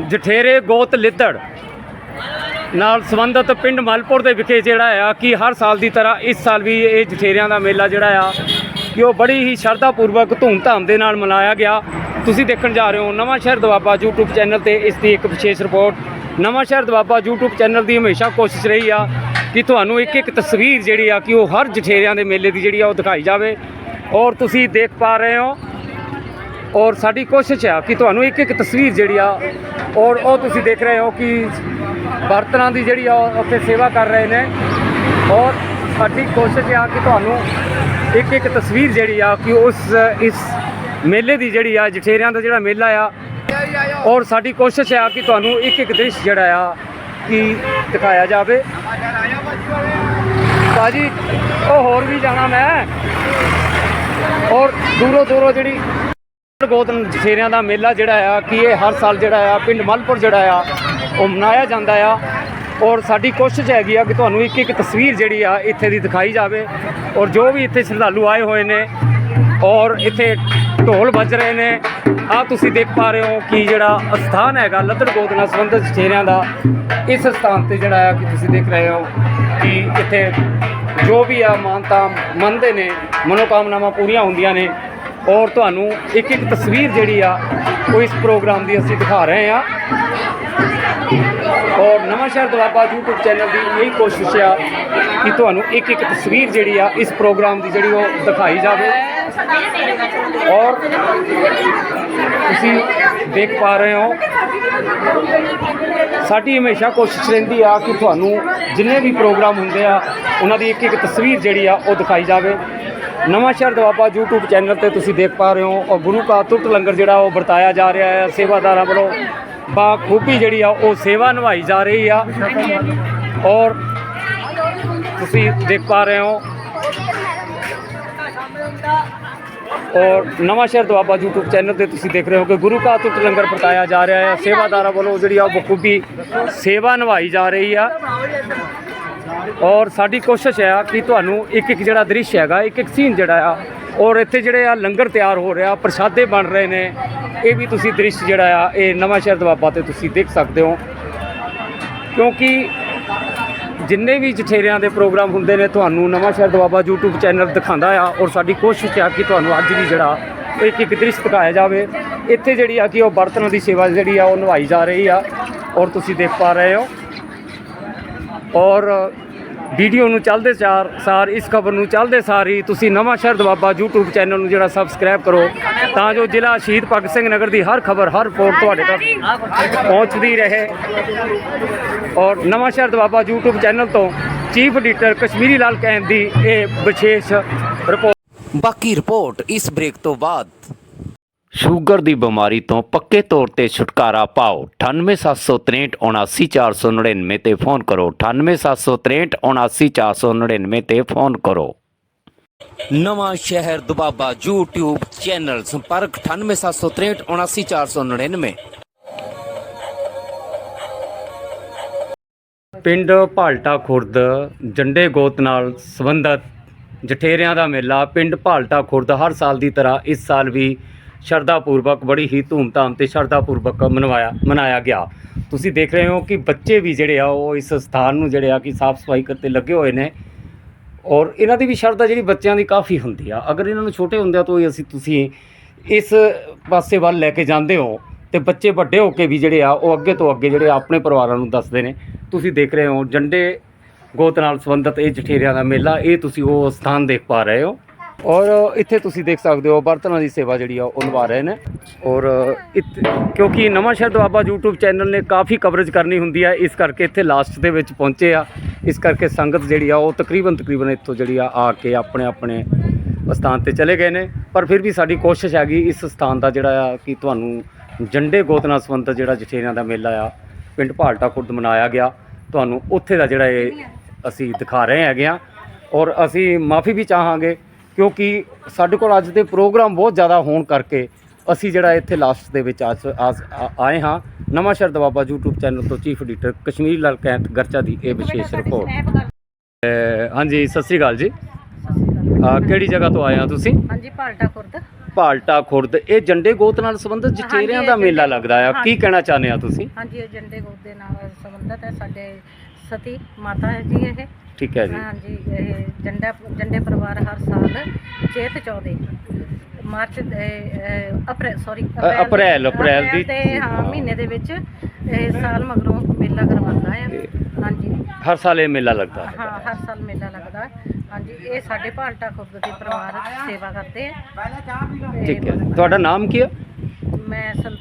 ਜਠੇਰੇ ਗੋਤ ਲਿੱਦੜ ਨਾਲ ਸੰਬੰਧਿਤ ਪਿੰਡ ਮਲਪੁਰ ਦੇ ਵਿਖੇ ਜਿਹੜਾ ਆ ਕਿ ਹਰ ਸਾਲ ਦੀ ਤਰ੍ਹਾਂ ਇਸ ਸਾਲ ਵੀ ਇਹ ਜਠੇਰਿਆਂ ਦਾ ਮੇਲਾ ਜਿਹੜਾ ਆ ਕਿ ਉਹ ਬੜੀ ਹੀ ਸ਼ਰਧਾ ਪੂਰਵਕ ਧੂਮਧਾਮ ਦੇ ਨਾਲ ਮਨਾਇਆ ਗਿਆ। ਤੁਸੀਂ ਦੇਖਣ ਜਾ ਰਹੇ ਹੋ ਨਵਾਂ ਸ਼ਹਿਰ ਦਵਾਬਾ YouTube ਚੈਨਲ ਤੇ ਇਸ ਦੀ ਇੱਕ ਵਿਸ਼ੇਸ਼ ਰਿਪੋਰਟ। ਨਵਾਂ ਸ਼ਹਿਰ ਦਵਾਬਾ YouTube ਚੈਨਲ ਦੀ ਹਮੇਸ਼ਾ ਕੋਸ਼ਿਸ਼ ਰਹੀ ਆ ਕਿ ਤੁਹਾਨੂੰ ਇੱਕ ਇੱਕ ਤਸਵੀਰ ਜਿਹੜੀ ਆ ਕਿ ਉਹ ਹਰ ਜਠੇਰਿਆਂ ਦੇ ਮੇਲੇ ਦੀ ਜਿਹੜੀ ਆ ਉਹ ਦਿਖਾਈ ਜਾਵੇ। ਔਰ ਤੁਸੀਂ ਦੇਖ ਪਾ ਰਹੇ ਹੋ ਔਰ ਸਾਡੀ ਕੋਸ਼ਿਸ਼ ਆ ਕਿ ਤੁਹਾਨੂੰ ਇੱਕ ਇੱਕ ਤਸਵੀਰ ਜਿਹੜੀ ਆ, ਔਰ ਉਹ ਤੁਸੀਂ ਦੇਖ ਰਹੇ ਹੋ ਕਿ ਬਰਤਨਾਂ ਦੀ ਜਿਹੜੀ ਆ, ਉੱਥੇ ਸੇਵਾ ਕਰ ਰਹੇ ਨੇ। ਔਰ ਸਾਡੀ ਕੋਸ਼ਿਸ਼ ਆ ਕਿ ਤੁਹਾਨੂੰ ਇੱਕ ਇੱਕ ਤਸਵੀਰ ਜਿਹੜੀ ਆ, ਕਿ ਉਸ, ਇਸ ਮੇਲੇ ਦੀ ਜਿਹੜੀ ਆ, ਜਠੇਰਿਆਂ ਦਾ ਜਿਹੜਾ ਮੇਲਾ ਆ, ਔਰ ਸਾਡੀ ਕੋਸ਼ਿਸ਼ ਆ ਕਿ ਤੁਹਾਨੂੰ ਇੱਕ ਇੱਕ ਦ੍ਰਿਸ਼ ਜਿਹੜਾ ਆ, ਕਿ ਦਿਖਾਇਆ ਜਾਵੇ। ਬਾਜੀ ਉਹ ਹੋਰ ਵੀ ਜਾਣਾ ਮੈਂ। ਔਰ ਦੂਰੋਂ ਦੂਰੋਂ ਜਿਹੜੀ ਗੋਤਨ ਜਠੇਰਿਆਂ ਦਾ ਮੇਲਾ ਜਿਹੜਾ ਆ, ਕਿ ਇਹ ਹਰ ਸਾਲ ਜਿਹੜਾ ਆ, ਪਿੰਡ ਮਲਪੁਰ ਜਿਹੜਾ ਆ, ਉਹ ਮਨਾਇਆ ਜਾਂਦਾ ਆ। ਔਰ ਸਾਡੀ ਕੋਸ਼ਿਸ਼ ਹੈਗੀ ਆ ਕਿ ਤੁਹਾਨੂੰ ਇੱਕ ਇੱਕ ਤਸਵੀਰ ਜਿਹੜੀ ਆ, ਇੱਥੇ ਦੀ ਦਿਖਾਈ ਜਾਵੇ। ਔਰ ਜੋ ਵੀ ਇੱਥੇ ਸ਼ਰਧਾਲੂ ਆਏ ਹੋਏ ਨੇ, ਔਰ ਇੱਥੇ ਢੋਲ ਵੱਜ ਰਹੇ ਨੇ ਆ ਤੁਸੀਂ ਦੇਖ ਪਾ ਰਹੇ ਹੋ ਕਿ ਜਿਹੜਾ ਅਸਥਾਨ ਹੈਗਾ, ਲੱਦੜ ਗੋਦ ਨਾਲ ਸੰਬੰਧਿਤ ਜਠੇਰਿਆਂ ਦਾ, ਇਸ ਸਥਾਨ ਤੇ ਜਿਹੜਾ ਆ ਕਿ ਤੁਸੀਂ ਦੇਖ ਰਹੇ ਹੋ ਕਿ ਇੱਥੇ ਜੋ ਵੀ ਆ ਮਾਨਤਾ ਮੰਨਦੇ ਨੇ, ਮਨੋਕਾਮਨਾਵਾਂ ਪੂਰੀਆਂ ਹੁੰਦੀਆਂ ਨੇ ਔਰ ਤੁਹਾਨੂੰ ਇੱਕ ਇੱਕ ਤਸਵੀਰ ਜਿਹੜੀ ਆ, ਉਹ ਇਸ ਪ੍ਰੋਗਰਾਮ ਦੀ ਅਸੀਂ ਦਿਖਾ ਰਹੇ ਆ ਔਰ ਨਵਾਂ ਸ਼ਹਿਰ ਦੁਆਬਾ YouTube ਚੈਨਲ ਦੀ ਇਹੀ ਕੋਸ਼ਿਸ਼ ਆ ਕਿ ਤੁਹਾਨੂੰ ਇੱਕ ਇੱਕ ਤਸਵੀਰ ਜਿਹੜੀ ਆ, ਇਸ ਪ੍ਰੋਗਰਾਮ ਦੀ ਜਿਹੜੀ ਉਹ ਦਿਖਾਈ ਜਾਵੇ। ਔਰ ਤੁਸੀਂ ਦੇਖ ਪਾ ਰਹੇ ਹੋ, ਸਾਡੀ ਹਮੇਸ਼ਾ ਕੋਸ਼ਿਸ਼ ਰਹਿੰਦੀ ਆ ਕਿ ਤੁਹਾਨੂੰ ਜਿੰਨੇ ਵੀ ਪ੍ਰੋਗਰਾਮ ਹੁੰਦੇ ਆ, ਉਹਨਾਂ ਦੀ ਇੱਕ ਇੱਕ ਤਸਵੀਰ ਜਿਹੜੀ ਆ, ਉਹ ਦਿਖਾਈ ਜਾਵੇ। ਨਵਾਂ ਸ਼ਹਿਰ ਦਵਾਬਾ YouTube ਚੈਨਲ ਤੇ ਤੁਸੀਂ ਦੇਖ ਪਾ ਰਹੇ ਹੋ ਔਰ ਗੁਰੂ ਕਾ ਤੁਰਤ ਲੰਗਰ ਜਿਹੜਾ ਉਹ ਵਰਤਾਇਆ ਜਾ ਰਿਹਾ ਹੈ। ਸੇਵਾਦਾਰਾਂ ਵੱਲੋਂ ਬਾ ਖੂਬੀ ਜਿਹੜੀ ਆ ਉਹ ਸੇਵਾ ਨਿਭਾਈ ਜਾ ਰਹੀ ਆ। ਔਰ ਤੁਸੀਂ ਦੇਖ ਪਾ ਰਹੇ ਹੋ। ਔਰ ਨਵਾਂ ਸ਼ਹਿਰ ਦੁਆਬਾ YouTube ਚੈਨਲ ਤੇ ਤੁਸੀਂ ਦੇਖ ਰਹੇ ਹੋ ਕਿ ਗੁਰੂ ਕਾ ਤੁਰਤ ਲੰਗਰ ਵਰਤਾਇਆ ਜਾ ਰਿਹਾ ਹੈ। ਸੇਵਾਦਾਰਾਂ ਵੱਲੋਂ ਜਿਹੜੀ ਆ ਉਹ ਬਖੂਬੀ ਸੇਵਾ ਨਿਭਾਈ ਜਾ ਰਹੀ ਆ। ਔਰ ਸਾਡੀ ਕੋਸ਼ਿਸ਼ ਹੈ ਕਿ ਤੁਹਾਨੂੰ ਇੱਕ ਇੱਕ ਜਿਹੜਾ ਦ੍ਰਿਸ਼ ਹੈਗਾ, ਇੱਕ ਇੱਕ ਸੀਨ ਜਿਹੜਾ ਆ, ਔਰ ਇੱਥੇ ਜਿਹੜੇ ਆ ਲੰਗਰ ਤਿਆਰ ਹੋ ਰਿਹਾ, ਪ੍ਰਸ਼ਾਦੇ ਬਣ ਰਹੇ ਨੇ, ਇਹ ਵੀ ਤੁਸੀਂ ਦ੍ਰਿਸ਼ ਜਿਹੜਾ ਆ, ਇਹ ਨਵਾਂ ਸ਼ਹਿਰ ਦਵਾਬਾ ਤੇ ਤੁਸੀਂ ਦੇਖ ਸਕਦੇ ਹੋ। ਕਿਉਂਕਿ ਜਿੰਨੇ ਵੀ ਜਠੇਰਿਆਂ ਦੇ ਪ੍ਰੋਗਰਾਮ ਹੁੰਦੇ ਨੇ, ਤੁਹਾਨੂੰ ਨਵਾਂ ਸ਼ਹਿਰ ਦਵਾਬਾ YouTube ਚੈਨਲ ਦਿਖਾਉਂਦਾ ਆ, ਔਰ ਸਾਡੀ ਕੋਸ਼ਿਸ਼ ਆ ਕਿ ਤੁਹਾਨੂੰ ਅੱਜ ਵੀ ਜਿਹੜਾ ਇੱਕ ਇੱਕ ਦ੍ਰਿਸ਼ ਦਿਖਾਇਆ ਜਾਵੇ। ਇੱਥੇ ਜਿਹੜੀ ਆ ਕਿ ਉਹ ਬਰਤਨਾਂ ਦੀ ਸੇਵਾ ਜਿਹੜੀ ਆ, ਉਹ ਨਿਭਾਈ ਜਾ ਰਹੀ ਆ, ਔਰ ਤੁਸੀਂ ਦੇਖ ਪਾ ਰਹੇ ਹੋ। ਔਰ ਵੀਡੀਓ ਨੂੰ ਚੱਲਦੇ ਸਾਰ ਸਾਰ, ਇਸ ਖਬਰ ਨੂੰ ਚੱਲਦੇ ਸਾਰ ਹੀ ਤੁਸੀਂ ਨਵਾਂ ਸ਼ਹਿਰ ਦਵਾਬਾ YouTube ਚੈਨਲ ਨੂੰ ਜਿਹੜਾ ਸਬਸਕ੍ਰਾਈਬ ਕਰੋ, ਤਾਂ ਜੋ ਜ਼ਿਲ੍ਹਾ ਸ਼ਹੀਦ ਭਗਤ ਸਿੰਘ ਨਗਰ ਦੀ ਹਰ ਖਬਰ, ਹਰ ਰਿਪੋਰਟ ਤੁਹਾਡੇ ਤੱਕ ਪਹੁੰਚਦੀ ਰਹੇ। ਔਰ ਨਵਾਂ ਸ਼ਹਿਰ ਦਵਾਬਾ YouTube ਚੈਨਲ ਤੋਂ ਚੀਫ ਐਡੀਟਰ ਕਸ਼ਮੀਰੀ ਲਾਲ ਕਹਿਣ ਦੀ ਇਹ ਵਿਸ਼ੇਸ਼ ਰਿਪੋਰਟ ਬਾਕੀ ਰਿਪੋਰਟ ਇਸ ਬ੍ਰੇਕ ਤੋਂ ਬਾਅਦ। ਸ਼ੂਗਰ ਦੀ ਬਿਮਾਰੀ ਤੋਂ ਪੱਕੇ ਤੌਰ ਤੇ ਛੁਟਕਾਰਾ ਪਾਓ। 9876379499 ਤੇ ਫੋਨ ਕਰੋ। 9876379499 ਤੇ ਫੋਨ ਕਰੋ। ਨਵਾਂ ਸ਼ਹਿਰ ਦੁਬਾਬਾ YouTube ਚੈਨਲ ਸੰਪਰਕ 9876379499 ਪਿੰਡ ਭਾਲਟਾ ਖੁਰਦ ਜੰਡੇ ਗੋਤ ਨਾਲ ਸੰਬੰਧਤ ਜਠੇਰਿਆਂ ਦਾ ਮੇਲਾ ਪਿੰਡ ਭਾਲਟਾ ਖੁਰਦ ਹਰ ਸਾਲ ਦੀ ਤਰ੍ਹਾਂ ਇਸ ਸਾਲ ਵੀ ਸ਼ਰਧਾ ਪੂਰਵਕ ਬੜੀ ਹੀ ਧੂਮਧਾਮ ਤੇ ਸ਼ਰਧਾ ਪੂਰਵਕ ਮਨਵਾਇਆ, ਮਨਾਇਆ ਗਿਆ। ਤੁਸੀਂ ਦੇਖ ਰਹੇ ਹੋ ਕਿ ਬੱਚੇ ਵੀ ਜਿਹੜੇ ਆ, ਉਹ ਇਸ ਸਥਾਨ ਨੂੰ ਜਿਹੜੇ ਆ ਕਿ ਸਾਫ਼ ਸਫ਼ਾਈ ਕਰਤੇ ਲੱਗੇ ਹੋਏ ਨੇ ਔਰ ਇਹਨਾਂ ਦੀ ਵੀ ਸ਼ਰਧਾ ਜਿਹੜੀ ਬੱਚਿਆਂ ਦੀ ਕਾਫੀ ਹੁੰਦੀ ਆ। ਅਗਰ ਇਹਨਾਂ ਨੂੰ ਛੋਟੇ ਹੁੰਦਿਆਂ ਤੋਂ ਹੀ ਅਸੀਂ ਤੁਸੀਂ ਇਸ ਪਾਸੇ ਵੱਲ ਲੈ ਕੇ ਜਾਂਦੇ ਹੋ ਤੇ ਬੱਚੇ ਵੱਡੇ ਹੋ ਕੇ ਵੀ ਜਿਹੜੇ ਆ, ਉਹ ਅੱਗੇ ਤੋਂ ਅੱਗੇ ਜਿਹੜੇ ਆਪਣੇ ਪਰਿਵਾਰਾਂ ਨੂੰ ਦੱਸਦੇ ਨੇ। ਤੁਸੀਂ ਦੇਖ ਰਹੇ ਹੋ ਜੰਡੇ ਗੋਤ ਨਾਲ ਸੰਬੰਧਿਤ ਇਹ ਜਠੇਰਿਆਂ ਦਾ ਮੇਲਾ, ਇਹ ਤੁਸੀਂ ਉਹ ਸਥਾਨ ਦੇਖ ਪਾ ਰਹੇ ਹੋ। ਔਰ ਇੱਥੇ ਤੁਸੀਂ ਦੇਖ ਸਕਦੇ ਹੋ ਬਰਤਨਾਂ ਦੀ ਸੇਵਾ ਜਿਹੜੀ ਆ, ਉਹ ਨਿਭਾ ਰਹੇ ਨੇ। ਔਰ ਇੱਥੇ- ਕਿਉਂਕਿ ਨਵਾਂ ਸ਼ਹਿਰ ਦੁਆਬਾ YouTube ਚੈਨਲ ਨੇ ਕਾਫੀ ਕਵਰੇਜ ਕਰਨੀ ਹੁੰਦੀ ਹੈ ਇਸ ਕਰਕੇ ਇੱਥੇ ਲਾਸਟ ਦੇ ਵਿੱਚ ਪਹੁੰਚੇ ਆ। ਇਸ ਕਰਕੇ ਸੰਗਤ ਜਿਹੜੀ ਆ, ਉਹ ਤਕਰੀਬਨ ਤਕਰੀਬਨ ਇੱਥੋਂ ਜਿਹੜੀ ਆ ਆ ਕੇ ਆਪਣੇ ਆਪਣੇ ਸਥਾਨ ਤੇ ਚਲੇ ਗਏ ਨੇ। ਪਰ ਫਿਰ ਵੀ ਸਾਡੀ ਕੋਸ਼ਿਸ਼ ਹੈਗੀ ਇਸ ਸਥਾਨ ਦਾ ਜਿਹੜਾ ਆ, ਕਿ ਤੁਹਾਨੂੰ ਜੰਡੇ ਗੋਤਨਾ ਸੰਬੰਧਿਤ ਜਿਹੜਾ ਜਠੇਰਿਆਂ ਦਾ ਮੇਲਾ ਆ, ਪਿੰਡ ਭਾਲਟਾ ਖੁਰਦ ਮਨਾਇਆ ਗਿਆ। ਤੁਹਾਨੂੰ ਉੱਥੇ ਦਾ ਜਿਹੜਾ ਇਹ ਅਸੀਂ ਦਿਖਾ ਰਹੇ ਹੈਗੇ ਆ। ਔਰ ਅਸੀਂ ਮਾਫੀ ਵੀ ਚਾਹਾਂਗੇ ਕਿਉਂਕਿ ਸਾਡੇ ਕੋਲ ਅੱਜ ਦੇ ਪ੍ਰੋਗਰਾਮ ਬਹੁਤ ਜ਼ਿਆਦਾ ਹੋਣ ਕਰਕੇ ਅਸੀਂ ਜਿਹੜਾ ਇੱਥੇ ਲਾਸਟ ਦੇ ਵਿੱਚ ਆਏ ਹਾਂ। ਨਵਾਂ ਸ਼ਹਿਰ ਦਵਾਬਾ YouTube ਚੈਨਲ ਤੋਂ ਚੀਫ ਐਡੀਟਰ ਕਸ਼ਮੀਰ ਲਾਲ ਕੈਂਤ ਗਰਚਾ ਦੀ ਇਹ ਵਿਸ਼ੇਸ਼ ਰਿਪੋਰਟ ਹਾਂਜੀ ਸਤਿ ਸ੍ਰੀ ਅਕਾਲ ਜੀ। ਕਿਹੜੀ ਜਗ੍ਹਾ ਤੋਂ ਆਏ ਆ ਤੁਸੀਂ? ਹਾਂਜੀ ਪਾਲਟਾ ਖੁਰਦ। ਭਾਲਟਾ ਖੁਰਦ। ਇਹ ਜੰਡੇ ਗੋਤ ਨਾਲ ਸੰਬੰਧਿਤ ਜਠੇਰਿਆਂ ਹਾਂਜੀ, ਦਾ ਮੇਲਾ ਲੱਗਦਾ ਆ। ਕੀ। ਕਹਿਣਾ ਚਾਹੁੰਦੇ ਆ ਤੁਸੀਂ? ਹਾਂਜੀ ਇਹ ਜੰਡੇ ਗੋਤ ਦੇ ਨਾਲ ਸੰਬੰਧਿਤ ਹੈ। ਸਾਡੇ ਸਤੀ ਮਾਤਾ ਹੈ ਜੀ ਇਹ। ਠੀਕ ਹੈ ਜੀ। ਹਾਂਜੀ ਇਹ ਜੰਡਾ ਜੰਡੇ ਪਰਿਵਾਰ ਹਰ ਸਾਲ ਚੇਤ ਚੌਦੇ ਮਾਰਚ ਅਪ੍ਰੈਲ ਸੌਰੀ ਅਪ੍ਰੈਲ- ਅਪ੍ਰੈਲ ਦੀ- ਤੇ ਹਾਂ ਮਹੀਨੇ ਦੇ ਵਿੱਚ ਇਹ ਸਾਲ ਮਗਰੋਂ ਮੇਲਾ ਕਰਵਾਉਂਦਾ ਹੈ ਹਾਂਜੀ। ਹਰ ਸਾਲ ਇਹ ਮੇਲਾ ਲੱਗਦਾ। ਹੈ ਹਾਂ ਹਰ ਸਾਲ ਮੇਲਾ ਲੱਗਦਾ। ਹੈ। ਹਾਂਜੀ ਇਹ ਸਾਡੇ ਭਾਲਟਾ ਖੁਰਦ ਦੇ ਪਰਿਵਾਰ ਸੇਵਾ ਕਰਦੇ ਆ। ਠੀਕ ਹੈ। ਤੁਹਾਡਾ ਨਾਮ ਕੀ ਹੈ? ਮੈਂ ਸੰਤੋਸ਼